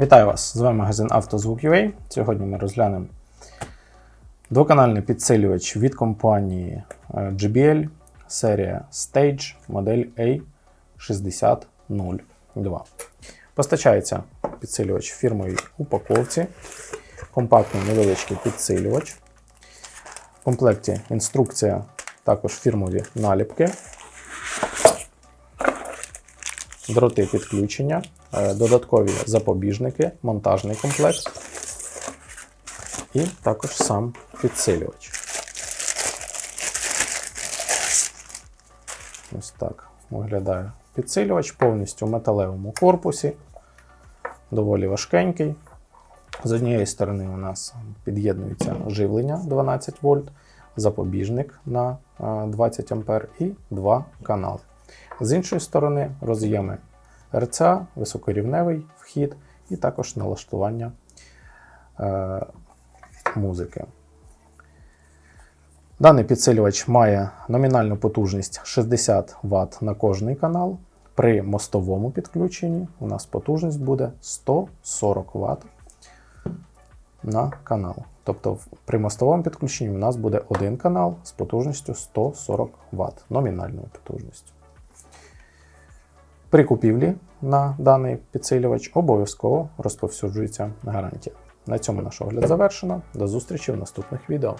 Вітаю вас! З вами магазин «Автозвук.UA». Сьогодні ми розглянемо двоканальний підсилювач від компанії е, JBL, серія Stage, модель A6002. Постачається підсилювач в фірмовій упаковці, компактний невеличкий підсилювач. В комплекті інструкція, також фірмові наліпки, дроти підключення, е, додаткові запобіжники, монтажний комплект і також сам підсилювач. Ось так виглядає підсилювач повністю в металевому корпусі, доволі важкенький. З однієї сторони у нас під'єднується живлення 12 вольт, запобіжник на е, 20 А і два канали. З іншої сторони роз'єми РЦА, високорівневий вхід і також налаштування е, музики. Даний підсилювач має номінальну потужність 60 Вт на кожний канал. При мостовому підключенні у нас потужність буде 140 Вт на канал. Тобто при мостовому підключенні у нас буде один канал з потужністю 140 Вт, номінальною потужністю. При купівлі на даний підсилювач обов'язково розповсюджується гарантія. На цьому наш огляд завершено. До зустрічі в наступних відео.